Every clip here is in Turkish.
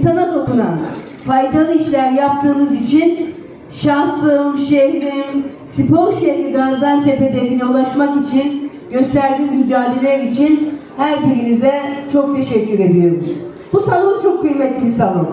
insana dokunan faydalı işler yaptığınız için şahsım, şehrim, spor şehri Gaziantep hedefine ulaşmak için gösterdiğiniz mücadeleler için her birinize çok teşekkür ediyorum. Bu salon çok kıymetli bir salon.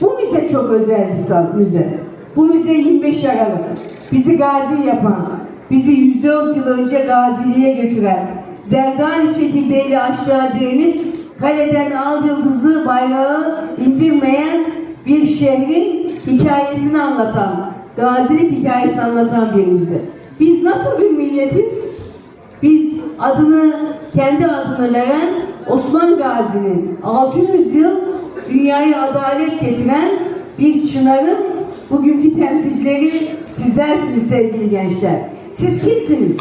Bu müze çok özel bir sal- müze. Bu müze 25 Aralık. Bizi gazi yapan, bizi 104 yıl önce gaziliğe götüren, Zerdani çekirdeğiyle açtığı direnip kaleden al yıldızlı bayrağı indirmeyen bir şehrin hikayesini anlatan, gazilik hikayesini anlatan bir müze. Biz nasıl bir milletiz? Biz adını, kendi adını veren Osman Gazi'nin 600 yıl dünyaya adalet getiren bir çınarın bugünkü temsilcileri sizlersiniz sevgili gençler. Siz kimsiniz?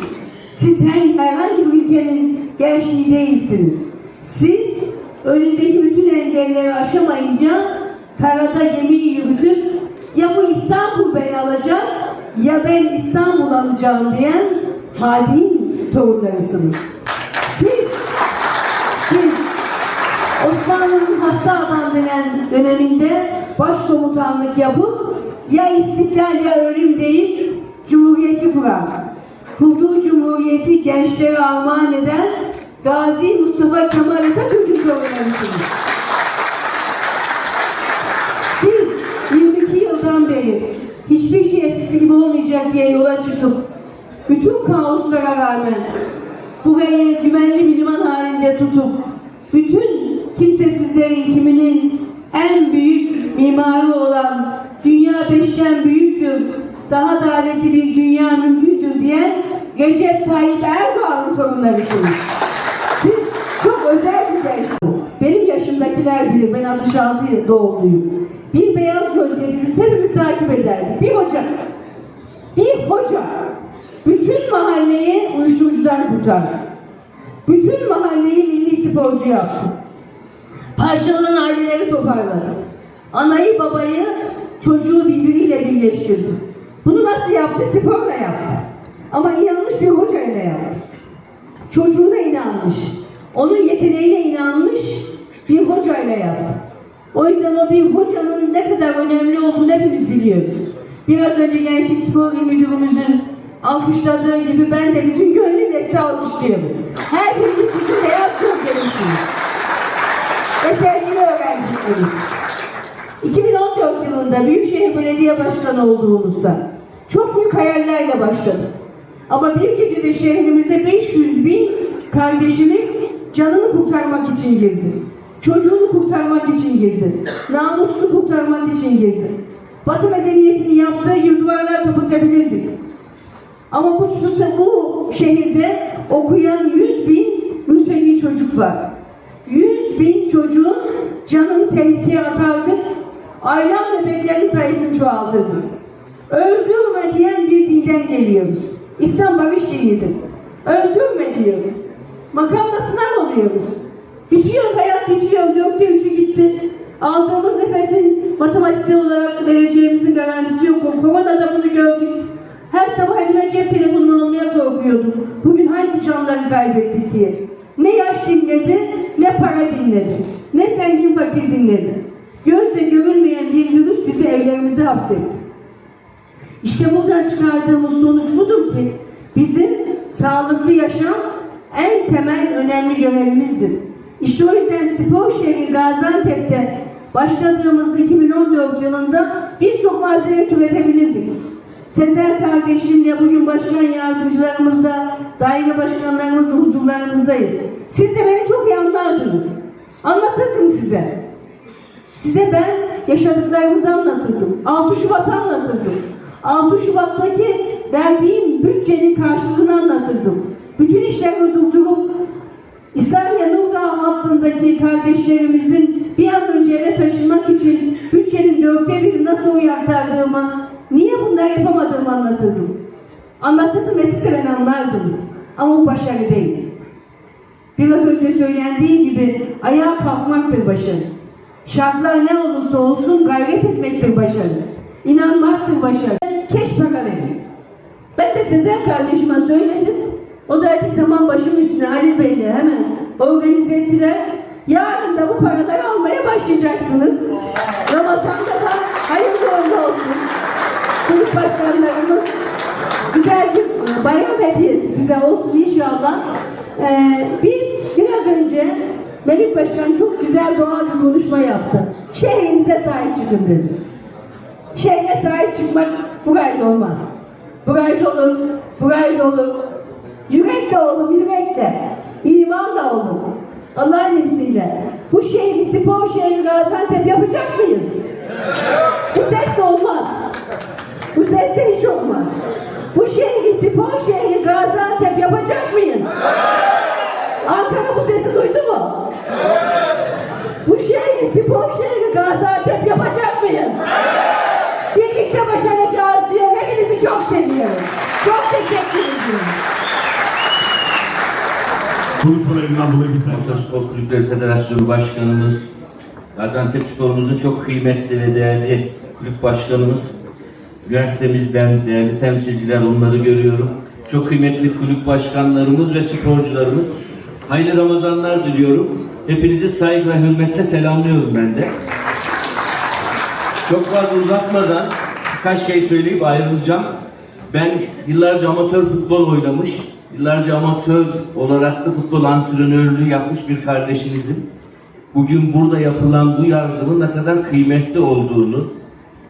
Siz her- herhangi bir ülkenin gençliği değilsiniz. Siz önündeki bütün engelleri aşamayınca karada gemiyi yürütüp ya bu İstanbul beni alacak ya ben İstanbul alacağım diyen Fatih'in torunlarısınız. Siz, siz Osmanlı'nın hasta adam denen döneminde başkomutanlık yapıp ya istiklal ya ölüm deyip cumhuriyeti kuran, kurduğu cumhuriyeti gençlere armağan eden Gazi Mustafa Kemal Atatürk'ün torunlarısınız. Siz 22 yıldan beri hiçbir şey eskisi gibi olmayacak diye yola çıkıp bütün kaoslara rağmen burayı güvenli bir liman halinde tutup bütün kimsesizlerin kiminin en büyük mimarı olan dünya beşten büyüktür, daha adaletli bir dünya mümkündür diyen Recep Tayyip Erdoğan'ın torunlarısınız. Siz çok özel Benim yaşımdakiler bilir, ben 66 yıl doğumluyum. Bir beyaz gölge dizisi hepimiz takip ederdik. Bir hoca, bir hoca bütün mahalleyi uyuşturucudan kurtardı. Bütün mahalleyi milli sporcu yaptı. Parçalanan aileleri toparladı. Anayı babayı çocuğu birbiriyle birleştirdi. Bunu nasıl yaptı? Sporla yaptı. Ama inanmış bir hocayla yaptı. Çocuğuna inanmış. Onun yeteneğine inanmış bir hocayla yaptı. O yüzden o bir hocanın ne kadar önemli olduğunu hepimiz biliyoruz. Biraz önce Gençlik Spor İl Müdürümüzün alkışladığı gibi ben de bütün gönlümle size alkışlıyorum. Her biriniz bizim beyaz gözlerimsiniz. Ve sevgili öğrencilerimiz. 2014 yılında Büyükşehir Belediye Başkanı olduğumuzda çok büyük hayallerle başladık. Ama bir gecede şehrimize 500 bin kardeşimiz canını kurtarmak için girdi. Çocuğunu kurtarmak için girdi. Namusunu kurtarmak için girdi. Batı medeniyetinin yaptığı gibi kapatabilirdik. Ama bu, bu, şehirde okuyan 100 bin mülteci çocuk var. 100 bin çocuğun canını tehlikeye atardık. Ailem bebeklerin sayısını çoğaltırdık. Öldürme diyen bir dinden geliyoruz. İslam barış dinidir. Öldürme diyor. Makamla sınav oluyoruz. Bitiyor hayat bitiyor. Gökte üçü gitti. Aldığımız nefesin matematiksel olarak vereceğimizin garantisi yok. Koronada bunu gördük. Her sabah elime cep telefonunu almaya korkuyordum. Bugün hangi canları kaybettik diye. Ne yaş dinledi, ne para dinledi. Ne zengin fakir dinledi. Gözle görülmeyen bir virüs bizi evlerimize hapsetti. İşte buradan çıkardığımız sonuç budur ki bizim sağlıklı yaşam en temel önemli görevimizdir. İşte o yüzden spor şehri Gaziantep'te başladığımızda 2014 yılında birçok malzeme üretebilirdik. Sezer kardeşimle bugün başkan yardımcılarımızla, daire başkanlarımızla huzurlarınızdayız. Siz de beni çok iyi anlardınız. Anlatırdım size. Size ben yaşadıklarımızı anlatırdım. 6 Şubat'ı anlatırdım. 6 Şubat'taki verdiğim bütçenin karşılığını anlatırdım. Bütün işlerimi durdurup İslamia Nurdağ hattındaki kardeşlerimizin bir an önce eve taşınmak için bütçenin dörtte bir nasıl uyaktardığımı, niye bunları yapamadığımı anlatırdım. Anlatırdım ve siz de beni anlardınız. Ama bu başarı değil. Biraz önce söylendiği gibi ayağa kalkmaktır başarı. Şartlar ne olursa olsun gayret etmektir başarı. İnanmaktır başarı. Keş para verin. Ben de Sezer kardeşime söyledim. O da dedi tamam başım üstüne Halil Bey'le hemen organize ettiler. Yarın da bu paraları almaya başlayacaksınız. Ramazan'da da hayırlı uğurlu olsun. Kulüp başkanlarımız güzel bir e, bayram hediyesi size olsun inşallah. Ee, biz biraz önce Melik Başkan çok güzel doğal bir konuşma yaptı. Şehrinize sahip çıkın dedi. Şehre sahip çıkmak burayla olmaz. Burayla olun, burayla olun. Yürekle olun, yürekle. İmanla olun. Allah'ın izniyle. Bu şehri spor şehri Gaziantep yapacak mıyız? Bu ses de olmaz. Bu ses de hiç olmaz. Bu şehri spor şehri Gaziantep yapacak mıyız? Ankara bu sesi duydu mu? Bu şehri spor şehri Gaziantep yapacak mıyız? Birlikte başaracağız diyor. Hepinizi çok seviyorum. Çok teşekkür ediyorum. Konuşmalarından dolayı lütfen. Motorspor Kulüpleri Federasyonu Başkanımız, Gaziantep Spor'umuzun çok kıymetli ve değerli kulüp başkanımız, üniversitemizden değerli temsilciler onları görüyorum. Çok kıymetli kulüp başkanlarımız ve sporcularımız. Hayırlı Ramazanlar diliyorum. Hepinizi saygı ve hürmetle selamlıyorum ben de. Çok fazla uzatmadan birkaç şey söyleyip ayrılacağım. Ben yıllarca amatör futbol oynamış, yıllarca amatör olarak da futbol antrenörlüğü yapmış bir kardeşinizim. Bugün burada yapılan bu yardımın ne kadar kıymetli olduğunu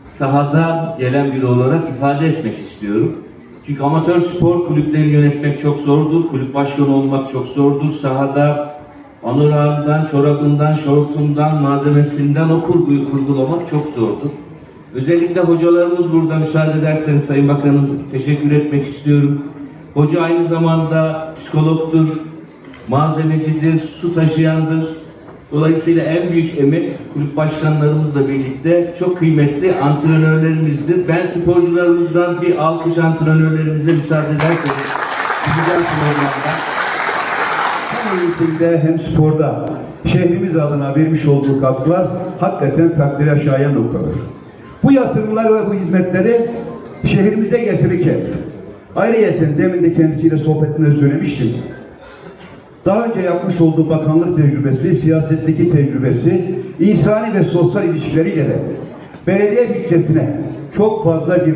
sahada gelen biri olarak ifade etmek istiyorum. Çünkü amatör spor kulüplerini yönetmek çok zordur, kulüp başkanı olmak çok zordur. Sahada anorağından, çorabından, şortundan, malzemesinden o kurguyu kurgulamak çok zordur. Özellikle hocalarımız burada müsaade ederseniz Sayın Bakanım teşekkür etmek istiyorum. Hoca aynı zamanda psikologdur, malzemecidir, su taşıyandır. Dolayısıyla en büyük emek kulüp başkanlarımızla birlikte çok kıymetli antrenörlerimizdir. Ben sporcularımızdan bir alkış antrenörlerimize müsaade ederseniz. Güzel programda. Hem eğitimde hem sporda şehrimiz adına vermiş olduğu katkılar hakikaten takdire şayan noktalar. Bu yatırımlar ve bu hizmetleri şehrimize getirirken ayrıyeten demin de kendisiyle sohbetimde söylemiştim. Daha önce yapmış olduğu bakanlık tecrübesi, siyasetteki tecrübesi, insani ve sosyal ilişkileriyle de belediye bütçesine çok fazla bir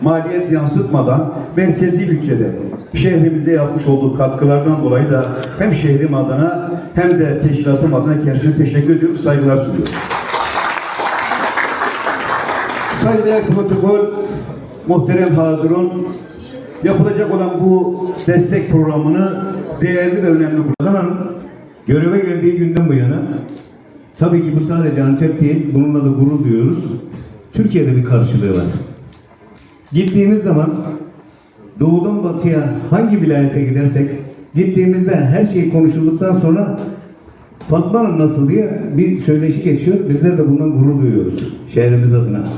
maliyet yansıtmadan merkezi bütçede şehrimize yapmış olduğu katkılardan dolayı da hem şehrim adına hem de teşkilatım adına kendisine teşekkür ediyorum, saygılar sunuyorum. Saygıdeğer protokol, muhterem hazırın, yapılacak olan bu destek programını değerli ve önemli buluyorum. Göreve geldiği günden bu yana tabii ki bu sadece Antep değil, bununla da gurur duyuyoruz. Türkiye'de bir karşılığı var. Gittiğimiz zaman doğudan batıya hangi vilayete gidersek gittiğimizde her şey konuşulduktan sonra Fatma Hanım nasıl diye bir söyleşi geçiyor. Bizler de bundan gurur duyuyoruz şehrimiz adına.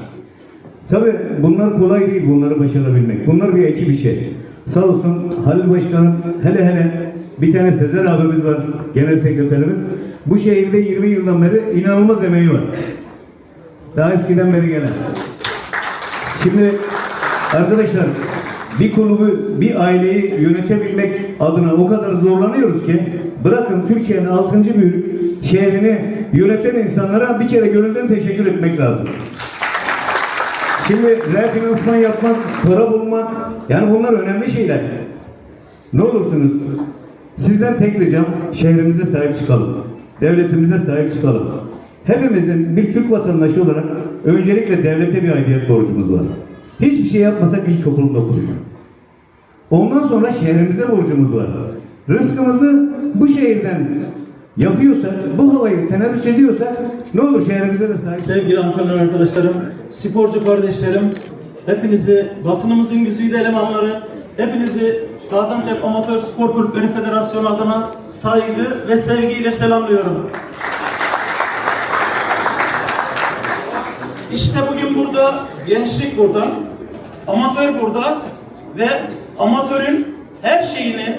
Tabii bunlar kolay değil bunları başarabilmek. Bunlar bir ekip işi. Sağ olsun Halil Başkanım hele hele bir tane Sezer abimiz var genel sekreterimiz. Bu şehirde 20 yıldan beri inanılmaz emeği var. Daha eskiden beri gelen. Şimdi arkadaşlar bir kulübü, bir aileyi yönetebilmek adına o kadar zorlanıyoruz ki bırakın Türkiye'nin 6. büyük şehrini yöneten insanlara bir kere gönülden teşekkür etmek lazım. Şimdi refinansman yapmak, para bulmak, yani bunlar önemli şeyler. Ne olursunuz, sizden tek ricam şehrimize sahip çıkalım. Devletimize sahip çıkalım. Hepimizin bir Türk vatandaşı olarak öncelikle devlete bir aidiyet borcumuz var. Hiçbir şey yapmasak ilkokulunda okuduk. Ondan sonra şehrimize borcumuz var. Rızkımızı bu şehirden yapıyorsak, bu havayı teneffüs ediyorsak ne olur şehrimize de sahip Sevgili antrenör arkadaşlarım, sporcu kardeşlerim, hepinizi basınımızın güzide elemanları, hepinizi Gaziantep Amatör Spor Kulüpleri Federasyonu adına saygı ve sevgiyle selamlıyorum. İşte bugün burada gençlik burada, amatör burada ve amatörün her şeyini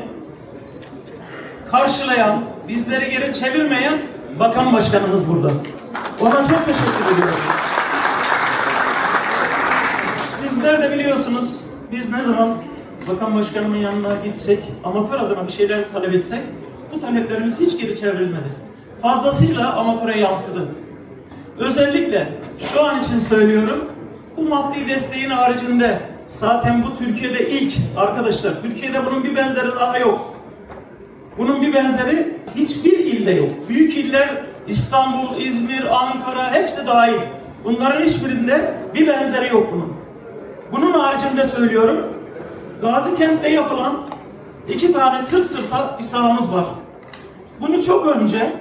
karşılayan, bizleri geri çevirmeyen bakan başkanımız burada. Ona çok teşekkür ediyorum. Sizler de biliyorsunuz biz ne zaman bakan başkanımın yanına gitsek, amatör adına bir şeyler talep etsek bu taleplerimiz hiç geri çevrilmedi. fazlasıyla amatöre yansıdı. Özellikle şu an için söylüyorum, bu maddi desteğin haricinde zaten bu Türkiye'de ilk arkadaşlar, Türkiye'de bunun bir benzeri daha yok. Bunun bir benzeri hiçbir ilde yok. Büyük iller İstanbul, İzmir, Ankara hepsi dahil. Bunların hiçbirinde bir benzeri yok bunun. Bunun haricinde söylüyorum. Gazikent'te yapılan iki tane sırt sırta bir sahamız var. Bunu çok önce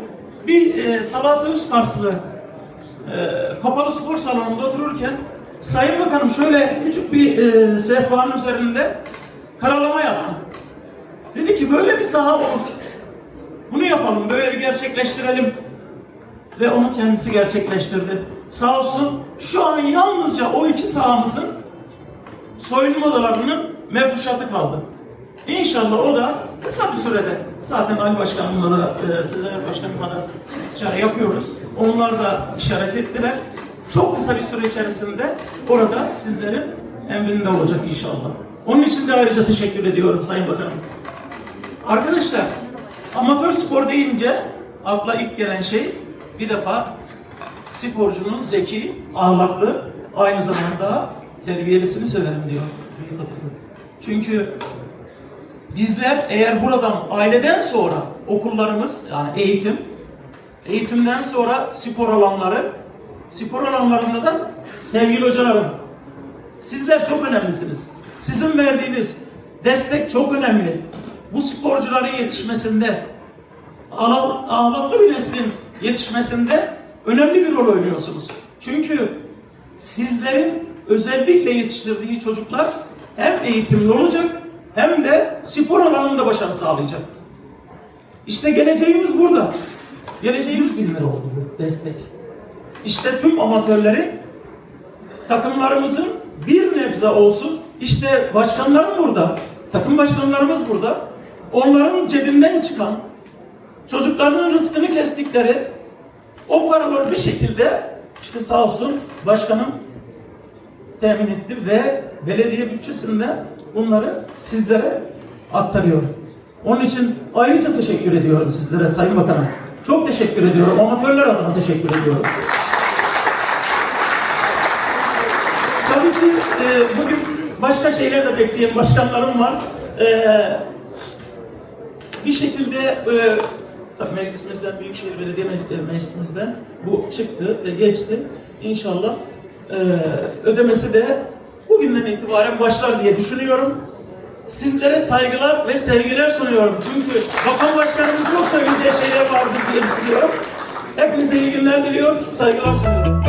bir e, Talat Özkarslı e, kapalı spor salonunda otururken Sayın Bakanım şöyle küçük bir e, sehpanın üzerinde karalama yaptı. Dedi ki böyle bir saha olur. Bunu yapalım, böyle bir gerçekleştirelim. Ve onu kendisi gerçekleştirdi. Sağ olsun şu an yalnızca o iki sahamızın soyunma odalarının mefruşatı kaldı. İnşallah o da kısa bir sürede zaten Ali Başkanımla da e, Sezer Başkanımla da istişare yapıyoruz. Onlar da işaret ettiler. Çok kısa bir süre içerisinde orada sizlerin emrinde olacak inşallah. Onun için de ayrıca teşekkür ediyorum Sayın Bakanım. Arkadaşlar amatör spor deyince akla ilk gelen şey bir defa sporcunun zeki, ahlaklı, aynı zamanda terbiyelisini severim diyor. Çünkü bizler eğer buradan aileden sonra okullarımız yani eğitim, eğitimden sonra spor alanları, spor alanlarında da sevgili hocalarım, sizler çok önemlisiniz. Sizin verdiğiniz destek çok önemli. Bu sporcuların yetişmesinde, ağla- ağlamlı bir neslin yetişmesinde önemli bir rol oynuyorsunuz. Çünkü sizlerin özellikle yetiştirdiği çocuklar hem eğitimli olacak hem de spor alanında başarı sağlayacak. İşte geleceğimiz burada. Geleceğimiz bizler oldu bu destek. İşte tüm amatörlerin takımlarımızın bir nebze olsun işte başkanlarım burada, takım başkanlarımız burada. Onların cebinden çıkan çocuklarının rızkını kestikleri o paraları bir şekilde işte sağ olsun başkanım temin etti ve belediye bütçesinde bunları sizlere aktarıyor. Onun için ayrıca teşekkür ediyorum sizlere Sayın Bakanım. Çok teşekkür ediyorum. Amatörler adına teşekkür ediyorum. Tabii ki e, bugün başka şeyler de bekleyen başkanlarım var. E, bir şekilde e, tabii meclisimizden, Büyükşehir Belediye Me- Meclisimizden bu çıktı ve geçti. İnşallah e, ödemesi de bugünden itibaren başlar diye düşünüyorum. Sizlere saygılar ve sevgiler sunuyorum. Çünkü Bakan Başkanımın çok söyleyeceği şeyler vardır diye düşünüyorum. Hepinize iyi günler diliyorum. Saygılar sunuyorum.